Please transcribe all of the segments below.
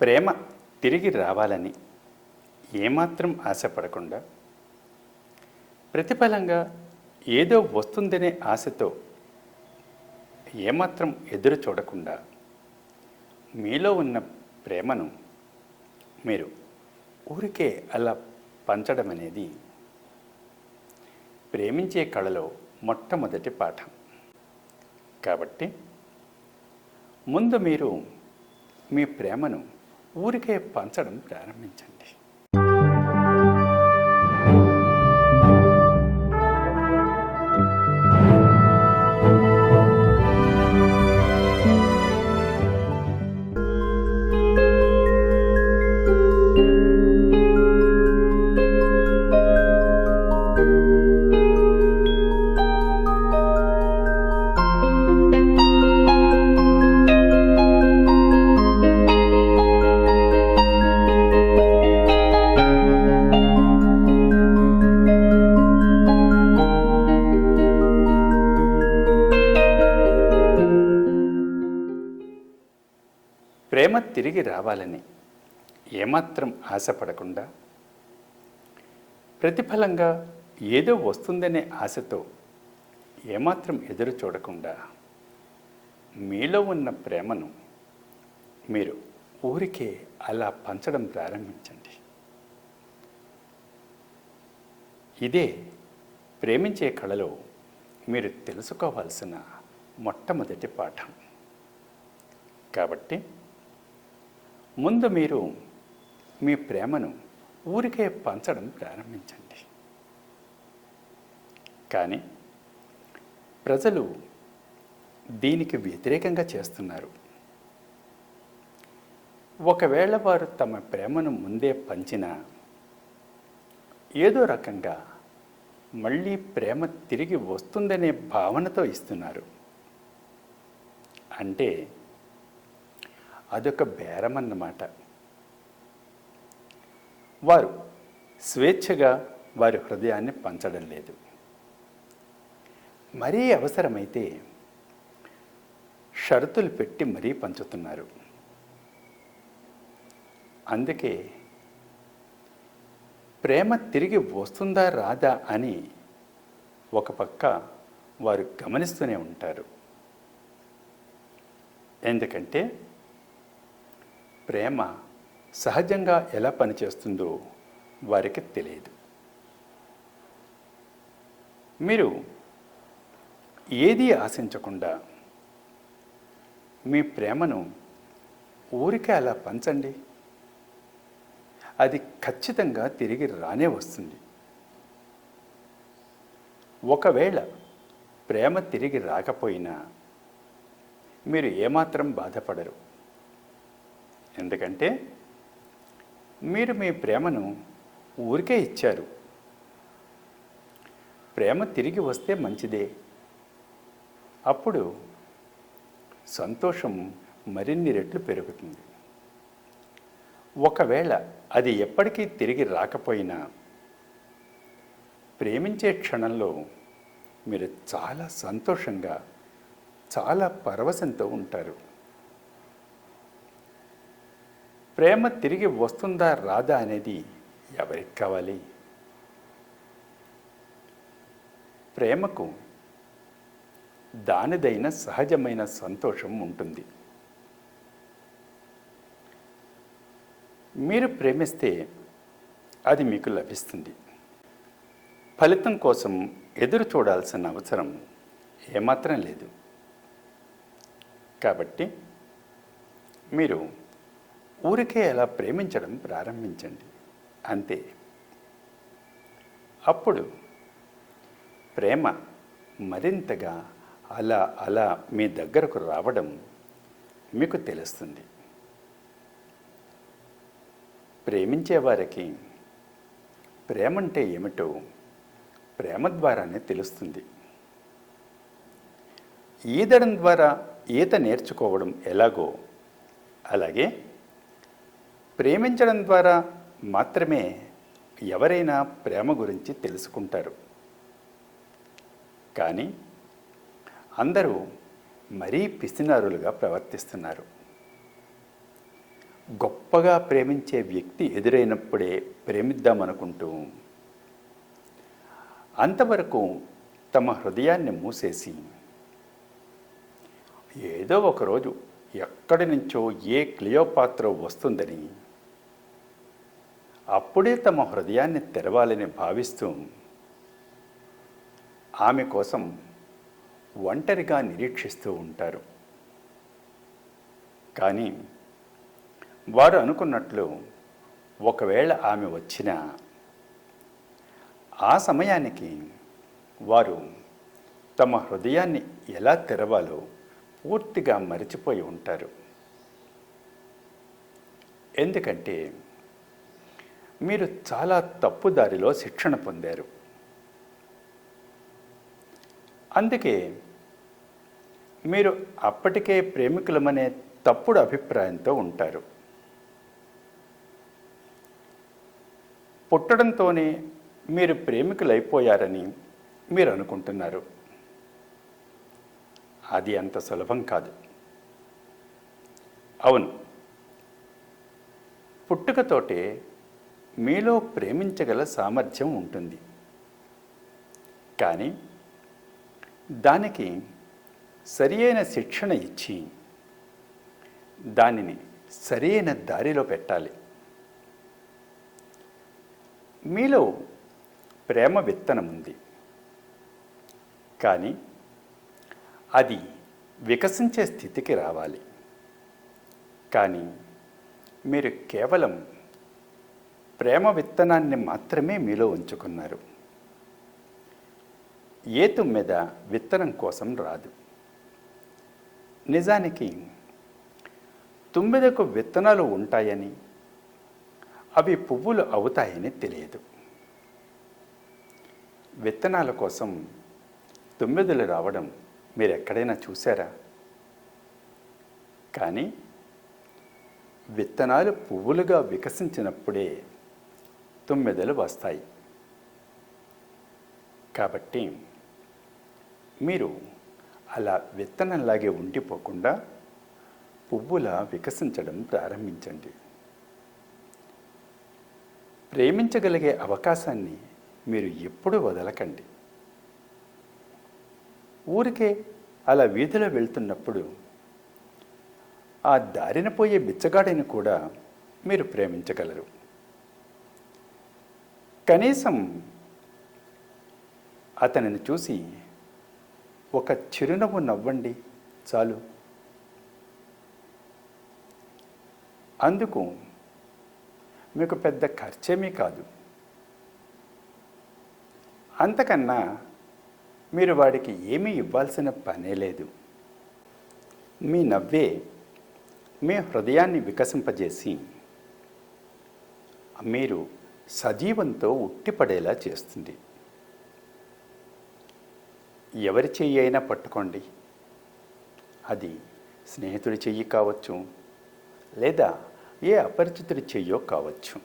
ప్రేమ తిరిగి రావాలని ఏమాత్రం ఆశపడకుండా ప్రతిఫలంగా ఏదో వస్తుందనే ఆశతో ఏమాత్రం ఎదురు చూడకుండా మీలో ఉన్న ప్రేమను మీరు ఊరికే అలా పంచడం అనేది ప్రేమించే కళలో మొట్టమొదటి పాఠం. కాబట్టి ముందు మీరు మీ ప్రేమను ఊరికే పంచడం ప్రారంభించండి. ప్రేమ తిరిగి రావాలని ఏమాత్రం ఆశపడకుండా ప్రతిఫలంగా ఏదో వస్తుందనే ఆశతో ఏమాత్రం ఎదురు చూడకుండా మీలో ఉన్న ప్రేమను మీరు ఊరికే అలా పంచడం ప్రారంభించండి. ఇదే ప్రేమించే కళలో మీరు తెలుసుకోవాల్సిన మొట్టమొదటి పాఠం. కాబట్టి ముందు మీరు మీ ప్రేమను ఊరికే పంచడం ప్రారంభించండి. కానీ ప్రజలు దీనికి వ్యతిరేకంగా చేస్తున్నారు. ఒకవేళ వారు తమ ప్రేమను ముందే పంచినా ఏదో రకంగా మళ్ళీ ప్రేమ తిరిగి వస్తుందనే భావనతో ఇస్తున్నారు. అంటే అదొక బేరం అన్నమాట వారు స్వేచ్ఛగా వారి హృదయాన్ని పంచడం లేదు. మరీ అవసరమైతే షరతులు పెట్టి మరీ పంచుతున్నారు. అందుకే ప్రేమ తిరిగి వస్తుందా రాదా అని ఒక పక్క వారు గమనిస్తూనే ఉంటారు. ఎందుకంటే ప్రేమ సహజంగా ఎలా పనిచేస్తుందో వారికి తెలియదు. మీరు ఏది ఆశించకుండా మీ ప్రేమను ఊరికే అలా పంచండి. అది ఖచ్చితంగా తిరిగి రానే వస్తుంది. ఒకవేళ ప్రేమ తిరిగి రాకపోయినా మీరు ఏమాత్రం బాధపడరు. ఎందుకంటే మీరు మీ ప్రేమను ఊరికే ఇచ్చారు. ప్రేమ తిరిగి వస్తే మంచిదే. అప్పుడు సంతోషం మరిన్ని రెట్లు పెరుగుతుంది. ఒకవేళ అది ఎప్పటికీ తిరిగి రాకపోయినా ప్రేమించే క్షణంలో మీరు చాలా సంతోషంగా చాలా పరవశంతో ఉంటారు. ప్రేమ తిరిగి వస్తుందా రాదా అనేది ఎవరికి కావాలి? ప్రేమకు దానిదైన సహజమైన సంతోషం ఉంటుంది. మీరు ప్రేమిస్తే అది మీకు లభిస్తుంది. ఫలితం కోసం ఎదురు చూడాల్సిన అవసరం ఏమాత్రం లేదు. కాబట్టి మీరు ఊరికే అలా ప్రేమించడం ప్రారంభించండి. అంతే. అప్పుడు ప్రేమ మరింతగా అలా అలా మీ దగ్గరకు రావడం మీకు తెలుస్తుంది. ప్రేమించే వారికి ప్రేమంటే ఏమిటో ప్రేమ ద్వారానే తెలుస్తుంది. ఈదడం ద్వారా ఈత నేర్చుకోవడం ఎలాగో అలాగే ప్రేమించడం ద్వారా మాత్రమే ఎవరైనా ప్రేమ గురించి తెలుసుకుంటారు. కానీ అందరూ మరీ పిసినారులుగా ప్రవర్తిస్తున్నారు. గొప్పగా ప్రేమించే వ్యక్తి ఎదురైనప్పుడే ప్రేమిద్దామనుకుంటూ అంతవరకు తమ హృదయాన్ని మూసేసి ఏదో ఒకరోజు ఎక్కడి నుంచో ఏ క్లియోపాత్ర వస్తుందని అప్పుడే తమ హృదయాన్ని తెరవాలని భావిస్తూ ఆమె కోసం ఒంటరిగా నిరీక్షిస్తూ ఉంటారు. కానీ వారు అనుకున్నట్లు ఒకవేళ ఆమె వచ్చినా ఆ సమయానికి వారు తమ హృదయాన్ని ఎలా తెరవాలో పూర్తిగా మరిచిపోయి ఉంటారు. ఎందుకంటే మీరు చాలా తప్పు దారిలో శిక్షణ పొందారు. అందుకే మీరు అప్పటికే ప్రేమికులమనే తప్పుడు అభిప్రాయంతో ఉంటారు. పుట్టడంతోనే మీరు ప్రేమికులైపోయారని మీరు అనుకుంటున్నారు. అది అంత సులభం కాదు. అవును. పుట్టుకతోటే మీలో ప్రేమించగల సామర్థ్యం ఉంటుంది. కానీ దానికి సరియైన శిక్షణ ఇచ్చి దానిని సరియైన దారిలో పెట్టాలి. మీలో ప్రేమ విత్తనం ఉంది. కానీ అది వికసించే స్థితికి రావాలి. కానీ మీరు కేవలం ప్రేమ విత్తనాన్ని మాత్రమే మీలో ఉంచుకున్నారు. ఏ మీద విత్తనం కోసం రాదు. నిజానికి తుమ్మిదకు విత్తనాలు ఉంటాయని అవి పువ్వులు అవుతాయని తెలియదు. విత్తనాల కోసం తుమ్మిదలు రావడం మీరు ఎక్కడైనా చూసారా కానీ విత్తనాలు పువ్వులుగా వికసించినప్పుడే తుమ్మెదలు వస్తాయి. కాబట్టి మీరు అలా విత్తనంలాగే ఉండిపోకుండా పువ్వులా వికసించడం ప్రారంభించండి. ప్రేమించగలిగే అవకాశాన్ని మీరు ఎప్పుడూ వదలకండి. ఊరికే అలా వీధిలో వెళ్తున్నప్పుడు ఆ దారిన పోయే బిచ్చగాడిని కూడా మీరు ప్రేమించగలరు. కనీసం అతనిని చూసి ఒక చిరునవ్వు నవ్వండి చాలు. అందుకు మీకు పెద్ద ఖర్చేమీ కాదు. అంతకన్నా మీరు వాడికి ఏమీ ఇవ్వాల్సిన పనే లేదు. మీ నవ్వే మీ హృదయాన్ని వికసింపజేసి మీరు సజీవంతో ఉట్టిపడేలా చేస్తుంది. ఎవరి చెయ్యి అయినా పట్టుకోండి. అది స్నేహితుడి చెయ్యి కావచ్చు లేదా ఏ అపరిచితుడి చెయ్యో కావచ్చు.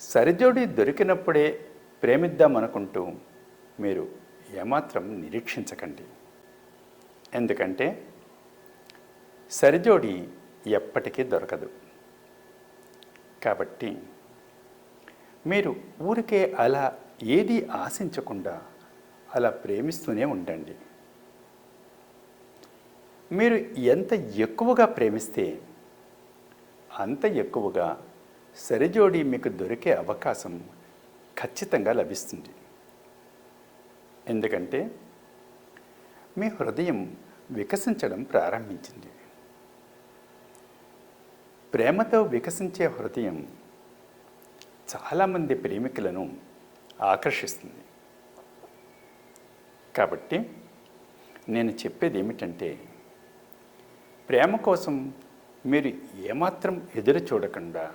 సరిజోడి దొరికినప్పుడే ప్రేమిద్దామనుకుంటూ మీరు ఏమాత్రం నిరీక్షించకండి. ఎందుకంటే సరిజోడి ఎప్పటికీ దొరకదు. కాబట్టి మీరు ఊరికే అలా ఏది ఆశించకుండా అలా ప్రేమిస్తూనే ఉండండి. మీరు ఎంత ఎక్కువగా ప్రేమిస్తే అంత ఎక్కువగా సరిజోడి మీకు దొరికే అవకాశం ఖచ్చితంగా లభిస్తుంది. ఎందుకంటే మీ హృదయం వికసించడం ప్రారంభించింది. ప్రేమతో వికసించే హృదయం చాలామంది ప్రేమికులను ఆకర్షిస్తుంది. కాబట్టి నేను చెప్పేది ఏమిటంటే ప్రేమ కోసం మీరు ఏమాత్రం ఎదురు చూడకుండా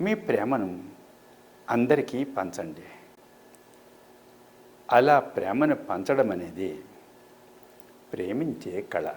మీ ప్రేమను అందరికీ పంచండి. అలా ప్రేమను పంచడం అనేది ప్రేమించే కళ.